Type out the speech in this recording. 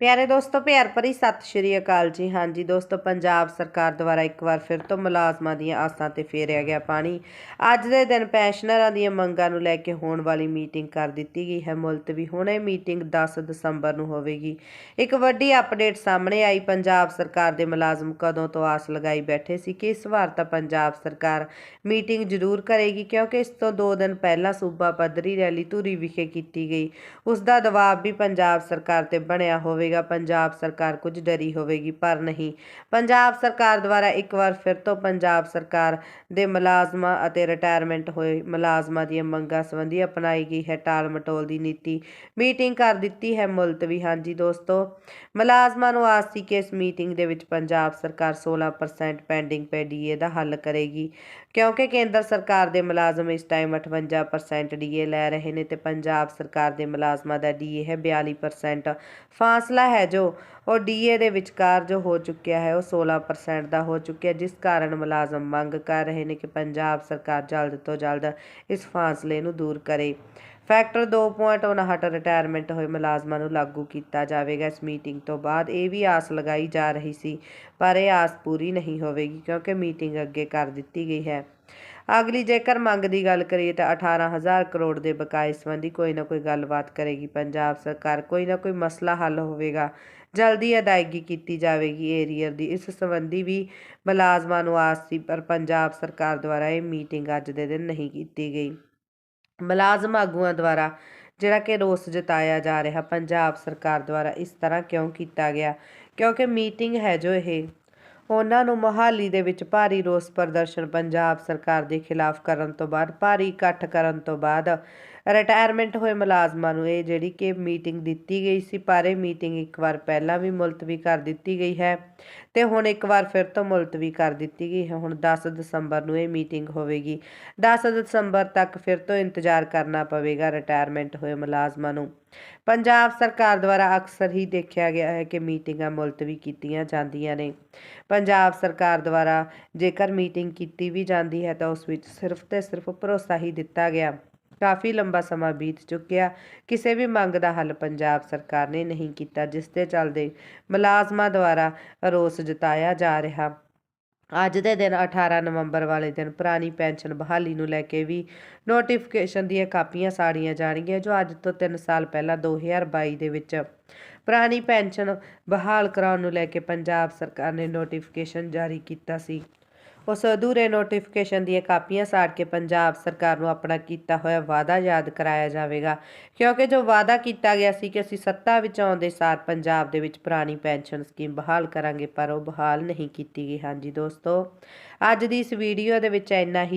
ਪਿਆਰੇ ਦੋਸਤੋ, ਪਿਆਰ ਭਰੀ ਸਤਿ ਸ਼੍ਰੀ ਅਕਾਲ ਜੀ। ਹਾਂਜੀ ਦੋਸਤੋ, ਪੰਜਾਬ ਸਰਕਾਰ ਦੁਆਰਾ ਇੱਕ ਵਾਰ ਫਿਰ ਤੋਂ ਮੁਲਾਜ਼ਮਾਂ ਦੀਆਂ ਆਸਾਂ ਤੇ ਫੇਰਿਆ ਗਿਆ ਪਾਣੀ। ਅੱਜ ਦੇ ਦਿਨ ਪੈਨਸ਼ਨਰਾਂ ਦੀਆਂ ਮੰਗਾਂ ਨੂੰ ਲੈ ਕੇ ਹੋਣ ਵਾਲੀ ਮੀਟਿੰਗ ਕਰ ਦਿੱਤੀ ਗਈ ਹੈ। ਮੁਲਤਵੀ ਹੁਣ ਇਹ ਮੀਟਿੰਗ 10 ਦਸੰਬਰ ਨੂੰ ਹੋਵੇਗੀ। ਇੱਕ ਵੱਡੀ ਅਪਡੇਟ ਸਾਹਮਣੇ ਆਈ। ਪੰਜਾਬ ਸਰਕਾਰ ਦੇ ਮੁਲਾਜ਼ਮ ਕਦੋਂ ਤੋਂ ਆਸ ਲਗਾਈ ਬੈਠੇ ਸੀ ਕਿ ਇਸ ਵਾਰ ਤਾਂ ਪੰਜਾਬ ਸਰਕਾਰ ਮੀਟਿੰਗ ਜ਼ਰੂਰ ਕਰੇਗੀ, ਕਿਉਂਕਿ ਇਸ ਤੋਂ 2 ਦਿਨ ਪਹਿਲਾਂ ਸੂਬਾ ਪੱਧਰੀ ਰੈਲੀ ਧੂਰੀ ਵਿਖੇ ਕੀਤੀ ਗਈ। ਉਸ ਦਾ ਦਬਾਅ ਵੀ ਪੰਜਾਬ ਸਰਕਾਰ ਤੇ ਬਣਿਆ ਹੋਵੇ ਹੋਵੇਗਾ, ਪੰਜਾਬ ਸਰਕਾਰ ਕੁਝ ਡਰੀ ਹੋਵੇਗੀ, ਪਰ ਨਹੀਂ। ਪੰਜਾਬ ਸਰਕਾਰ ਦੁਆਰਾ ਇੱਕ ਵਾਰ ਫਿਰ ਤੋਂ ਪੰਜਾਬ ਸਰਕਾਰ ਦੇ ਮੁਲਾਜ਼ਮਾਂ ਅਤੇ ਰਿਟਾਇਰਮੈਂਟ ਹੋਏ ਮੁਲਾਜ਼ਮਾਂ ਦੀਆਂ ਮੰਗਾਂ ਸੰਬੰਧੀ ਅਪਣਾਈ ਗਈ ਹੈ ਟਾਲ ਮਟੋਲ ਦੀ ਨੀਤੀ। ਮੀਟਿੰਗ ਕਰ ਦਿੱਤੀ ਹੈ ਮੁਲਤਵੀ, ਹਾਂਜੀ ਦੋਸਤੋ। ਮੁਲਾਜ਼ਮਾਂ ਨੂੰ ਆਸ ਸੀ ਕਿ ਇਸ ਮੀਟਿੰਗ ਦੇ ਵਿੱਚ ਪੰਜਾਬ ਸਰਕਾਰ 16% ਪੈਂਡਿੰਗ ਪੇ ਡੀਏ ਦਾ ਹੱਲ ਕਰੇਗੀ, ਕਿਉਂਕਿ ਕੇਂਦਰ ਸਰਕਾਰ ਦੇ ਮੁਲਾਜ਼ਮ ਇਸ ਟਾਈਮ 58% ਡੀਏ ਲੈ ਰਹੇ ਨੇ ਤੇ ਪੰਜਾਬ ਸਰਕਾਰ ਦੇ ਮੁਲਾਜ਼ਮਾਂ ਦਾ ਡੀਏ ਹੈ 42% ਫਾਸਲਾ ਹੈ ਜੋ, ਉਹ ਡੀਏ ਦੇ ਵਿਚਕਾਰ ਜੋ ਹੋ ਚੁੱਕਿਆ ਹੈ, ਉਹ 16% ਦਾ ਹੋ ਚੁੱਕਿਆ, ਜਿਸ ਕਾਰਨ ਮੁਲਾਜ਼ਮ ਮੰਗ ਕਰ ਰਹੇ ਨੇ ਕਿ ਪੰਜਾਬ ਸਰਕਾਰ ਜਲਦ ਤੋਂ ਜਲਦ ਇਸ ਫਾਸਲੇ ਨੂੰ ਦੂਰ ਕਰੇ। ਫੈਕਟਰ 2.59 ਰਿਟਾਇਰਮੈਂਟ ਹੋਏ ਮੁਲਾਜ਼ਮਾਂ ਨੂੰ ਲਾਗੂ ਕੀਤਾ ਜਾਵੇਗਾ। ਇਸ ਮੀਟਿੰਗ ਤੋਂ ਬਾਅਦ ਇਹ ਵੀ ਆਸ ਲਗਾਈ ਜਾ ਰਹੀ ਸੀ, ਪਰ ਇਹ ਆਸ ਪੂਰੀ ਨਹੀਂ ਹੋਵੇਗੀ ਕਿਉਂਕਿ ਮੀਟਿੰਗ ਅੱਗੇ ਕਰ ਦਿੱਤੀ ਗਈ ਹੈ। ਅਗਲੀ ਜੇਕਰ ਮੰਗ ਦੀ ਗੱਲ ਕਰੀਏ ਤਾਂ 18000 ਕਰੋੜ ਦੇ ਬਕਾਏ ਸੰਬੰਧੀ ਕੋਈ ਨਾ ਕੋਈ ਗੱਲਬਾਤ ਕਰੇਗੀ। ਪੰਜਾਬ ਸਰਕਾਰ ਕੋਈ ਨਾ ਕੋਈ ਮਸਲਾ ਹੱਲ ਹੋਵੇਗਾ। ਜਲਦੀ ਅਦਾਇਗੀ ਕੀਤੀ ਜਾਵੇਗੀ। ਏਰੀਅਰ ਦੀ ਇਸ ਸੰਬੰਧੀ ਵੀ ਮੁਲਾਜ਼ਮਾਂ ਨੂੰ ਆਸ ਸੀ, ਪਰ ਪੰਜਾਬ ਸਰਕਾਰ ਦੁਆਰਾ ਇਹ ਮੀਟਿੰਗ ਅੱਜ ਦੇ ਦਿਨ ਨਹੀਂ ਕੀਤੀ ਗਈ। ਮੁਲਾਜ਼ਮ ਆਗੂਆਂ ਦੁਆਰਾ ਜਿਹੜਾ ਕਿ ਰੋਸ ਜਤਾਇਆ ਜਾ ਰਿਹਾ ਪੰਜਾਬ ਸਰਕਾਰ ਦੁਆਰਾ ਇਸ ਤਰ੍ਹਾਂ ਕਿਉਂ ਕੀਤਾ ਗਿਆ? ਕਿਉਂਕਿ ਮੀਟਿੰਗ ਹੈ ਜੋ ਇਹ, ਉਹਨਾਂ ਨੂੰ ਮੋਹਾਲੀ ਦੇ ਵਿੱਚ ਭਾਰੀ ਰੋਸ ਪ੍ਰਦਰਸ਼ਨ ਪੰਜਾਬ ਸਰਕਾਰ ਦੇ ਖਿਲਾਫ ਕਰਨ ਤੋਂ ਬਾਅਦ, ਭਾਰੀ ਇਕੱਠ ਕਰਨ ਤੋਂ ਬਾਅਦ ਰਿਟਾਇਰਮੈਂਟ ਹੋਏ ਮੁਲਾਜ਼ਮਾਂ ਨੂੰ ਇਹ ਜਿਹੜੀ ਕਿ ਮੀਟਿੰਗ ਦਿੱਤੀ ਗਈ ਸੀ, ਪਰ ਇਹ ਮੀਟਿੰਗ ਇੱਕ ਵਾਰ ਪਹਿਲਾਂ ਵੀ ਮੁਲਤਵੀ ਕਰ ਦਿੱਤੀ ਗਈ ਹੈ ਤੇ ਹੁਣ ਇੱਕ ਵਾਰ ਫਿਰ ਤੋਂ ਮੁਲਤਵੀ ਕਰ ਦਿੱਤੀ ਗਈ ਹੈ। ਹੁਣ 10 ਦਸੰਬਰ ਨੂੰ ਇਹ ਮੀਟਿੰਗ ਹੋਵੇਗੀ। 10 ਦਸੰਬਰ ਤੱਕ ਫਿਰ ਤੋਂ ਇੰਤਜ਼ਾਰ ਕਰਨਾ ਪਵੇਗਾ ਰਿਟਾਇਰਮੈਂਟ ਹੋਏ ਮੁਲਾਜ਼ਮਾਂ ਨੂੰ। ਪੰਜਾਬ ਸਰਕਾਰ ਦੁਆਰਾ ਅਕਸਰ ਹੀ ਦੇਖਿਆ ਗਿਆ ਹੈ ਕਿ ਮੀਟਿੰਗਾਂ ਮੁਲਤਵੀ ਕੀਤੀਆਂ ਜਾਂਦੀਆਂ ਨੇ। ਪੰਜਾਬ ਸਰਕਾਰ ਦੁਆਰਾ ਜੇਕਰ ਮੀਟਿੰਗ ਕੀਤੀ ਵੀ ਜਾਂਦੀ ਹੈ ਤਾਂ ਉਸ ਵਿੱਚ ਸਿਰਫ ਤੇ ਸਿਰਫ ਭਰੋਸਾ ਹੀ ਦਿੱਤਾ ਗਿਆ। ਕਾਫੀ ਲੰਬਾ ਸਮਾਂ ਬੀਤ ਚੁੱਕਿਆ। ਕਿਸੇ ਵੀ ਮੰਗ ਦਾ ਹੱਲ ਪੰਜਾਬ ਸਰਕਾਰ ਨੇ ਨਹੀਂ ਕੀਤਾ, ਜਿਸ ਦੇ ਚੱਲਦੇ ਮੁਲਾਜ਼ਮਾਂ ਦੁਆਰਾ ਰੋਸ ਜਤਾਇਆ ਜਾ ਰਿਹਾ। ਅੱਜ ਦੇ ਦਿਨ 18 ਨਵੰਬਰ ਵਾਲੇ ਦਿਨ ਪੁਰਾਣੀ ਪੈਨਸ਼ਨ ਬਹਾਲੀ ਨੂੰ ਲੈ ਕੇ ਵੀ ਨੋਟੀਫਿਕੇਸ਼ਨ ਦੀਆਂ ਕਾਪੀਆਂ ਸਾੜੀਆਂ ਜਾਣਗੀਆਂ, ਜੋ ਅੱਜ ਤੋਂ 3 ਸਾਲ ਪਹਿਲਾਂ 2022 ਦੇ ਵਿੱਚ ਪੁਰਾਣੀ ਪੈਨਸ਼ਨ ਬਹਾਲ ਕਰਾਉਣ ਨੂੰ ਲੈ ਕੇ ਪੰਜਾਬ ਸਰਕਾਰ ਨੇ ਨੋਟੀਫਿਕੇਸ਼ਨ ਜਾਰੀ ਕੀਤਾ ਸੀ। ਉਸ ਅਧੂਰੇ ਨੋਟੀਫਿਕੇਸ਼ਨ ਦੀਆਂ ਕਾਪੀਆਂ ਸਾੜ ਕੇ ਪੰਜਾਬ ਸਰਕਾਰ ਨੂੰ ਆਪਣਾ ਕੀਤਾ ਹੋਇਆ ਵਾਅਦਾ ਯਾਦ ਕਰਾਇਆ ਜਾਵੇਗਾ। ਕਿਉਂਕਿ ਜੋ ਵਾਅਦਾ ਕੀਤਾ ਗਿਆ ਸੀ ਕਿ ਅਸੀਂ ਸੱਤਾ ਵਿੱਚ ਆਉਂਦੇ ਸਾਰ ਪੰਜਾਬ ਦੇ ਵਿੱਚ ਪੁਰਾਣੀ ਪੈਨਸ਼ਨ ਸਕੀਮ ਬਹਾਲ ਕਰਾਂਗੇ, ਪਰ ਉਹ ਬਹਾਲ ਨਹੀਂ ਕੀਤੀ ਗਈ। ਹਾਂਜੀ ਦੋਸਤੋ, ਅੱਜ ਦੀ ਇਸ ਵੀਡੀਓ ਦੇ ਵਿੱਚ ਇੰਨਾ ਹੀ।